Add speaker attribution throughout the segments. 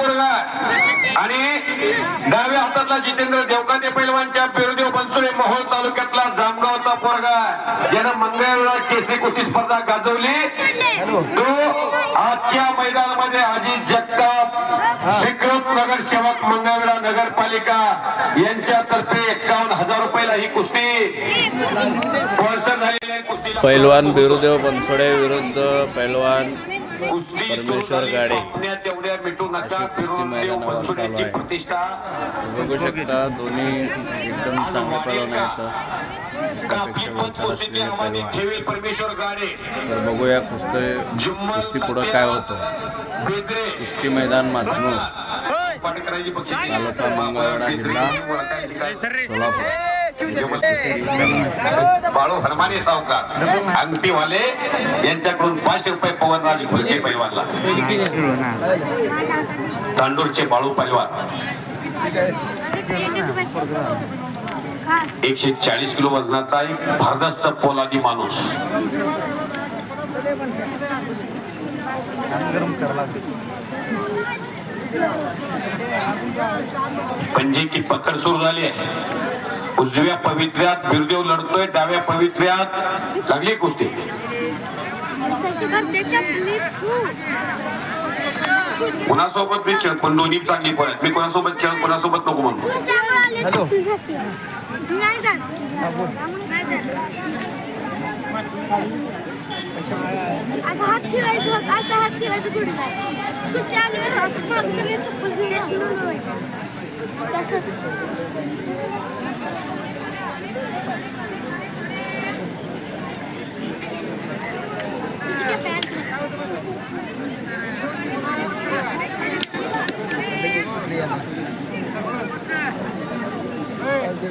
Speaker 1: पोरगा. आणि डाव्या हातातला जितेंद्र देवकाते पैलवानच्या पेरुदेव बनसुरे मोहोळ तालुक्यातला जामगावचा पोरगा ज्यानं मंगळवेळा केसरी कुस्ती स्पर्धा गाजवली. तो आजच्या मैदानामध्ये अजित जगताप विक्रम नगरसेवक मंगळवेळा नगरपालिका यांच्यातर्फे एक्कावन्न हजार रुपयाला ही कुस्ती झालेली कुस्ती
Speaker 2: पैलवान बिरुदेव बनसोडे विरुद्ध पैलवान परमेश्वर गाडे. अशी कुस्ती मैदानावर चालू आहे. बघू शकता दोन्ही एकदम चांगले पैलवान. आहेत तर बघूया कुस्ती कुस्ती पुढं काय होतं. कुस्ती मैदान
Speaker 1: बक्षीस.
Speaker 2: तालुका मंगळवेढा जिल्हा सोलापूर.
Speaker 1: बाळू हरमाने सावकार. अंगठीवाले यांच्याकडून पाचशे रुपये पवनराज घोलके पैलवानला तांडूरचे बाळू पैलवान एकशे चाळीस किलो वजनाचा एक भारदस्त पोलादी माणूस. पंजे की पकड सुरू झाली आहे. उजव्या पवित्र्यात बिरदेव लढतोय डाव्या पवित्र्यात लागली कुस्ती. कुणासोबत मी खेळ पण दोन्ही चांगली पण आहेत मी कोणासोबत खेळ कोणासोबत नको म्हणतो.
Speaker 3: हॅलो.
Speaker 4: असं हात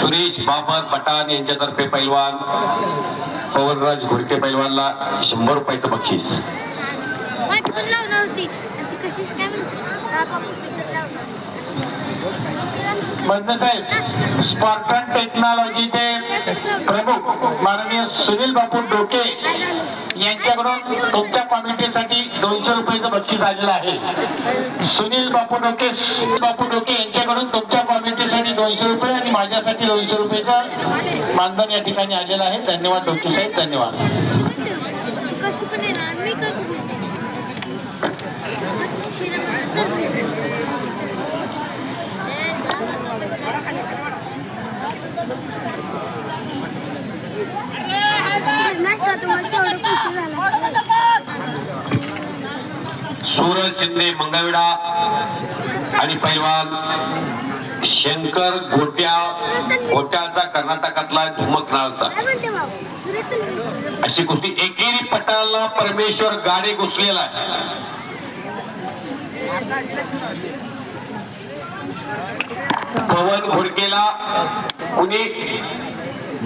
Speaker 1: सुरेश बाबर पठाण यांच्यातर्फे पैलवान पवनराज घोडके पैलवानला शंभर रुपयाचं बक्षीस. साहेब स्पार्टन टेक्नॉलॉजीचे प्रमुख माननीय सुनील बापू डोके यांच्याकडून तुमच्या कॉमिटीसाठी दोनशे रुपयाचं बक्षीस आलेलं आहे. सुनील बापू डोके सुनील बापू डोके यांच्याकडून तुमच्या कॉमिटीसाठी दोनशे रुपये आणि माझ्यासाठी दोनशे रुपयेचा मानधन या ठिकाणी आलेला आहे. धन्यवाद डोके साहेब धन्यवाद. सूरज मंगळवेडा आणि पैलवान शंकर गोट्या गोट्याचा कर्नाटकातला धुमकनाळचा अशी कुस्ती एकेरी पटाला परमेश्वर गाडे घुसलेला आहे. पवन घोडकेला कुणी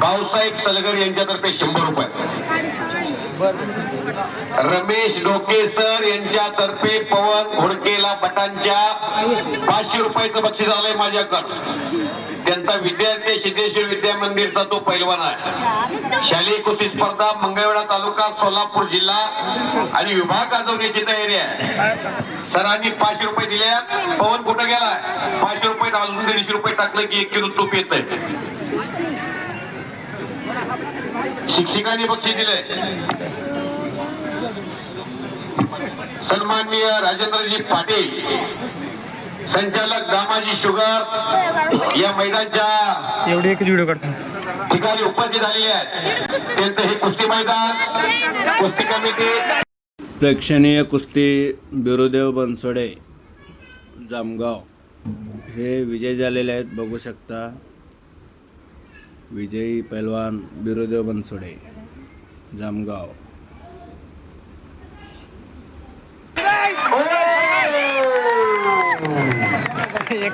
Speaker 1: भाऊसाहेब सलगर यांच्यातर्फे शंभर रुपये. रमेश डोके सर यांच्यातर्फे पवन घोडकेला पटांच्या पाचशे रुपयाचं बक्षीस आलंय माझ्याकडं. त्यांचा विद्यार्थी सिद्धेश्वर विद्या मंदिरचा तो पैलवान आहे. शालेय कुस्ती स्पर्धा मंगळवेढा तालुका सोलापूर जिल्हा आणि विभाग गाजवण्याची तयारी आहे. सरांनी पाचशे रुपये दिले पवन कुठं गेला पाचशे रुपये अजून दीडशे रुपये टाकलं की एक किलो तूप येत शिक्षकांनी बक्षीस दिले सन्माननीय राजेंद्रजी पाटील संचालक दामाजी शुगर या मैदानच्या
Speaker 3: एवढी एकच व्हिडिओ काढतो.
Speaker 1: ठिकाणी उपस्थित झालेले आहेत. त्यांचं हे कुस्ती मैदान कुस्ती कमिटी.
Speaker 2: प्रेक्षणीय कुस्ती बिरुदेव बनसोडे जामगाव. हे विजय झालेले आहेत बघू शकता. विजयी पैलवान बिरोदेव बनसोडे जामगाव.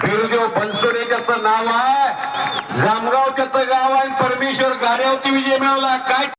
Speaker 1: बिरुदेव बनसोडे त्याचं नाव आहे जामगाव त्याचं गाव आहे परमेश्वर गाड्यावरती विजय मिळवला. काय